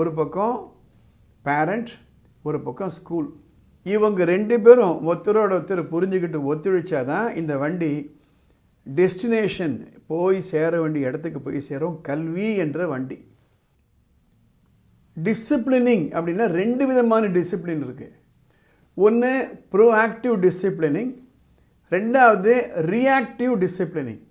ஒரு பக்கம் பேரண்ட் ஒரு பக்கம் ஸ்கூல் இவங்க ரெண்டு பேரும் ஒருத்தரோட ஒருத்தர் புரிஞ்சுக்கிட்டு ஒத்துழைச்சாதான் இந்த வண்டி டெஸ்டினேஷன் போய் சேர வேண்டிய இடத்துக்கு போய் சேரும். கல்வி என்ற வண்டி. டிசிப்ளினிங் அப்படின்னா ரெண்டு விதமான டிசிப்ளின் இருக்குது ஒன்று ப்ரோஆக்டிவ் டிசிப்ளினிங் ரெண்டாவது ரியாக்டிவ் டிசிப்ளினிங்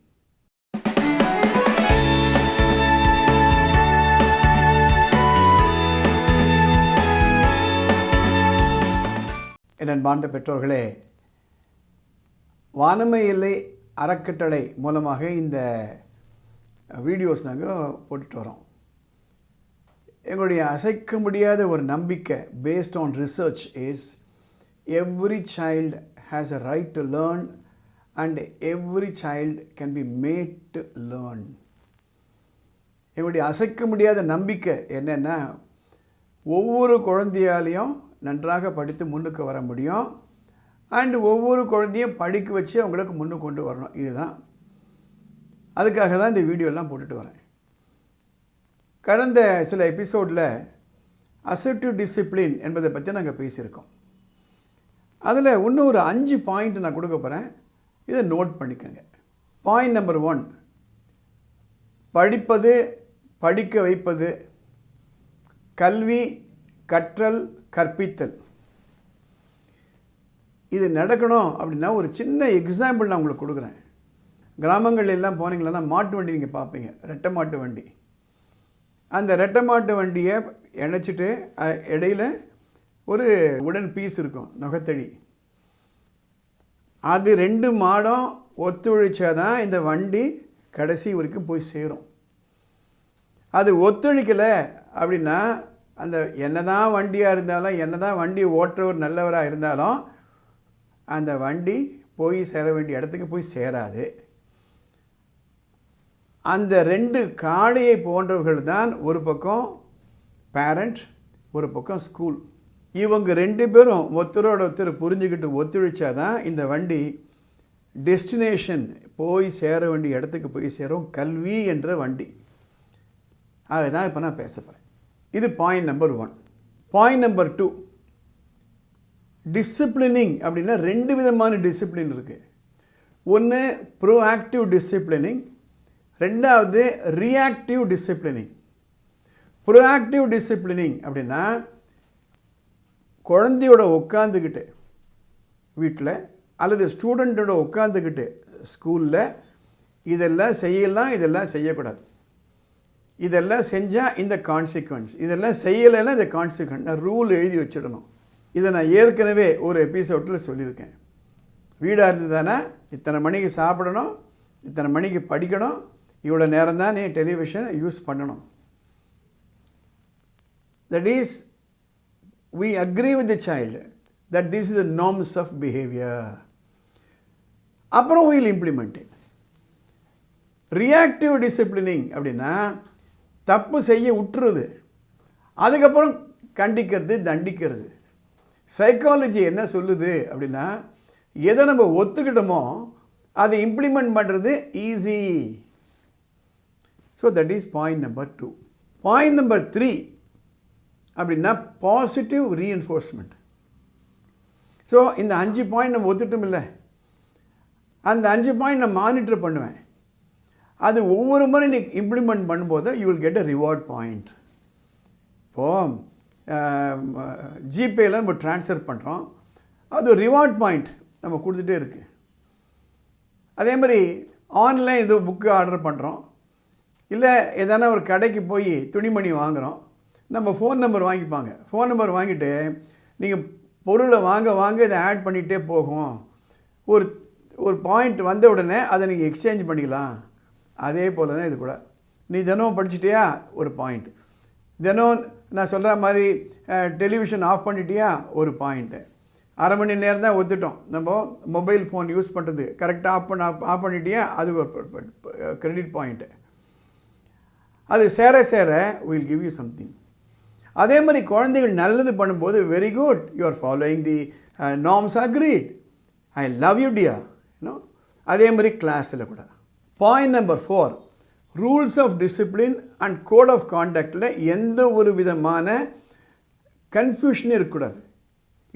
என் அன்பார்ந்த பெற்றோர்களே வானமை எல்லை அறக்கட்டளை மூலமாக இந்த வீடியோஸ் நாங்கள் போட்டுட்டு வரோம். எங்களுடைய அசைக்க முடியாத ஒரு நம்பிக்கை based on research is every child has a right to learn and every child can be made to learn எங்களுடைய அசைக்க முடியாத நம்பிக்கை என்னென்னா ஒவ்வொரு குழந்தையாலையும் நன்றாக படித்து முன்னுக்கு வர முடியும். அண்டு ஒவ்வொரு குழந்தையும் படிக்க வச்சு அவங்களுக்கு முன்னுக்கு கொண்டு வரணும். இதுதான். அதுக்காக தான் இந்த வீடியோலாம் போட்டுட்டு வரேன். கடந்த சில எபிசோடில் அசர்டிவ் டிசிப்ளின் என்பதை பற்றி நாங்கள் பேசியிருக்கோம். அதில் இன்னும் ஒரு அஞ்சு பாயிண்ட் நான் கொடுக்க போகிறேன் இதை நோட் பண்ணிக்கோங்க. பாயிண்ட் நம்பர் ஒன் படிப்பது படிக்க வைப்பது கல்வி கற்றல் கற்பித்தல். இது நடக்கணும் அப்படின்னா ஒரு சின்ன எக்ஸாம்பிள் நான் உங்களுக்கு கொடுக்குறேன். கிராமங்கள் எல்லாம் போனீங்களன்னா மாட்டு வண்டி நீங்கள் பார்ப்பீங்க ரெட்டை மாட்டு வண்டி. அந்த ரெட்டை மாட்டு வண்டியை இணைச்சிட்டு இடையில் இடையில ஒரு உடன் பீஸ் இருக்கும் நுகத்தடி. அது ரெண்டு மாடம் ஒத்துழைச்சாதான் இந்த வண்டி கடைசி வரைக்கும் போய் சேரும். அது ஒத்துழைக்கலை அப்படின்னா அந்த என்ன தான் வண்டியாக இருந்தாலும் என்ன தான் வண்டி ஓட்டுறவர் நல்லவராக இருந்தாலும் அந்த வண்டி போய் சேர வேண்டிய இடத்துக்கு போய் சேராது. அந்த ரெண்டு காளையை போன்றவர்கள் தான் ஒரு பக்கம் பேரண்ட் ஒரு பக்கம் ஸ்கூல் இவங்க ரெண்டு பேரும் ஒருத்தரோட ஒருத்தர் புரிஞ்சுக்கிட்டு ஒத்துழைச்சாதான் இந்த வண்டி டெஸ்டினேஷன் போய் சேர வேண்டிய இடத்துக்கு போய் சேரும். கல்வி என்ற வண்டி. அதுதான் இப்போ நான் பேச போகிறேன் இது point number one point number two disciplining அப்படின்னா ரெண்டு விதமான டிசிப்ளின் இருக்குது ஒன்று ப்ரோஆக்டிவ் டிசிப்ளினிங் ரெண்டாவது ரியாக்டிவ் டிசிப்ளினிங் ப்ரோஆக்டிவ் டிசிப்ளினிங் அப்படின்னா குழந்தையோட உட்காந்துக்கிட்டு வீட்டில் அல்லது ஸ்டூடெண்ட்டோட உட்காந்துக்கிட்டு ஸ்கூலில் இதெல்லாம் செய்யலாம் இதெல்லாம் செய்யக்கூடாது. இதெல்லாம் செஞ்சால் இந்த கான்சிக்வன்ஸ் இதெல்லாம் செய்யலைன்னா இந்த கான்சிக்வன்ஸ் நான் ரூல் எழுதி வச்சிடணும். இதை நான் ஏற்கனவே ஒரு எபிசோட்டில் சொல்லியிருக்கேன். வீடாக இருந்ததுதானே? இத்தனை மணிக்கு சாப்பிடணும். இத்தனை மணிக்கு படிக்கணும். இவ்வளோ நேரம் தான் நீ டெலிவிஷனை யூஸ் பண்ணணும். That is we agree with the child that this is the norms of behaviour அப்புறம் வீல் இம்ப்ளிமெண்ட் ரியாக்டிவ் டிசிப்ளினிங் அப்படின்னா தப்பு செய்ய விட்டுறது அதுக்கப்புறம் கண்டிக்கிறது தண்டிக்கிறது. சைக்காலஜி என்ன சொல்லுது அப்படின்னா எதை நம்ம ஒத்துக்கிட்டோமோ அதை இம்ப்ளிமெண்ட் பண்ணுறது easy so that is point number two point number three அப்படின்னா பாசிட்டிவ் ரீஎன்ஃபோர்ஸ்மெண்ட் ஸோ இந்த அஞ்சு பாயிண்ட் நம்ம ஒத்துட்டோம் இல்லை அந்த அஞ்சு பாயிண்ட் நான் மானிட்டர் பண்ணுவேன். அது ஒவ்வொரு முறை நீ இம்ப்ளிமெண்ட் பண்ணும்போது you will get a reward point இப்போது ஜிபேயில் நம்ம ட்ரான்ஸ்ஃபர் பண்ணுறோம் அது ஒரு ரிவார்ட் பாயிண்ட் நம்ம கொடுத்துட்டே இருக்குது அதே மாதிரி ஆன்லைன் ஏதோ புக்கு ஆர்டர் பண்ணுறோம் இல்லை எதனா ஒரு கடைக்கு போய் துணிமணி வாங்குகிறோம் நம்ம ஃபோன் நம்பர் வாங்கிப்பாங்க. ஃபோன் நம்பர் வாங்கிட்டு நீங்கள் பொருளை வாங்க வாங்க இதை ஆட் பண்ணிகிட்டே போகும். ஒரு ஒரு பாயிண்ட் வந்த உடனே அதை நீங்கள் எக்ஸ்சேஞ்ச் பண்ணிக்கலாம். அதே போல் தான் இது கூட. நீ தினம் படிச்சிட்டியா? ஒரு பாயிண்ட் தினம் நான் சொல்கிற மாதிரி டெலிவிஷன் ஆஃப் பண்ணிட்டியா? ஒரு பாயிண்ட்டு அரை மணி நேரம் தான் ஒத்துட்டோம். நம்ம மொபைல் ஃபோன் யூஸ் பண்ணுறது கரெக்டாக ஆஃப் பண்ண ஆஃப் பண்ணிட்டியா? அது ஒரு கிரெடிட் பாயிண்ட்டு அது சேர சேர வில் கிவ் யூ சம்திங் அதே மாதிரி குழந்தைகள் நல்லது பண்ணும்போது very good you are following the norms agreed I love you Diya you know அதே மாதிரி கிளாஸில் கூட. Point number four rules of discipline and code of காண்டாக்டில் எந்த ஒரு விதமான கன்ஃபியூஷனே இருக்கக்கூடாது.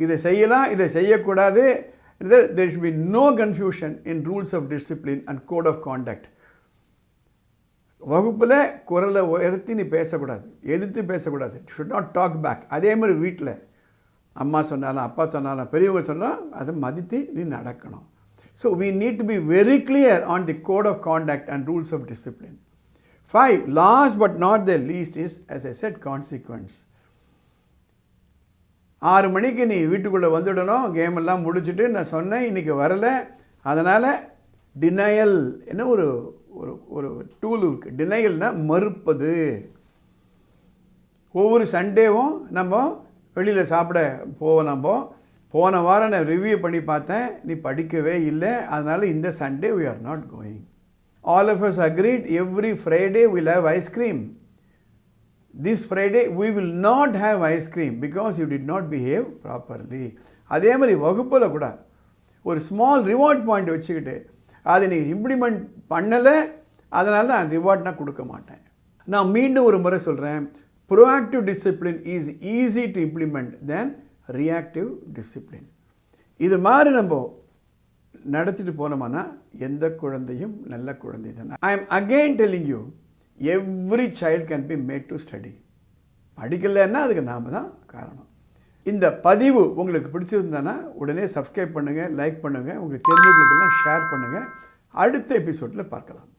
இதை செய்யலாம் இதை செய்யக்கூடாது. There should be no confusion in rules of discipline and code of conduct வகுப்பில் குரலை உயர்த்தி நீ பேசக்கூடாது எதிர்த்து பேசக்கூடாது. ஷுட் நாட் டாக் பேக் அதே மாதிரி வீட்டில் அம்மா சொன்னாலும் அப்பா சொன்னாலும் பெரியவங்க சொன்னாலும் அதை மதித்து நீ நடக்கணும். So we need to be very clear on the code of conduct and rules of discipline five last but not the least is as a set consequence ஆறு மணிக்கு நீ வீட்டுக்குள்ளே வந்துடணும். கேம் எல்லாம் முடிச்சுட்டு நான் சொன்னேன் இன்றைக்கி வரலை. அதனால் டினையல் என்ன ஒரு ஒரு ஒரு டூல் இருக்குது டினையல்னால் மறுப்பது. ஒவ்வொரு சண்டேவும் நம்ம வெளியில் சாப்பிட போவோம் நம்ம. போன வாரம் நான் ரிவ்யூ பண்ணி பார்த்தேன். நீ படிக்கவே இல்லை. அதனால் இந்த Sunday we are not going all of us agreed every Friday will have ice cream this Friday we will not have ice cream because you did not behave properly அதே மாதிரி வகுப்பில் கூட ஒரு ஸ்மால் ரிவார்ட் பாயிண்ட் வச்சுக்கிட்டு அதை நீ implement பண்ணலை. அதனால நான் ரிவார்ட் நான் கொடுக்க மாட்டேன். நான் மீண்டும் ஒரு முறை சொல்கிறேன் proactive discipline is easy to implement then reactive discipline இது மாதிரி நம்ம நடத்திட்டு போனோம்னா எந்த குழந்தையும் நல்ல குழந்தை தான். I am again telling you every child can be made to study படிக்கலைன்னா அதுக்கு நாம தான் காரணம். இந்த பதிவு உங்களுக்கு பிடிச்சிருந்தானா உடனே சப்ஸ்கிரைப் பண்ணுங்கள் லைக் பண்ணுங்கள் உங்களுக்கு தெரிஞ்சவங்களுக்கெல்லாம் ஷேர் பண்ணுங்கள் அடுத்த எபிசோடில் பார்க்கலாம்.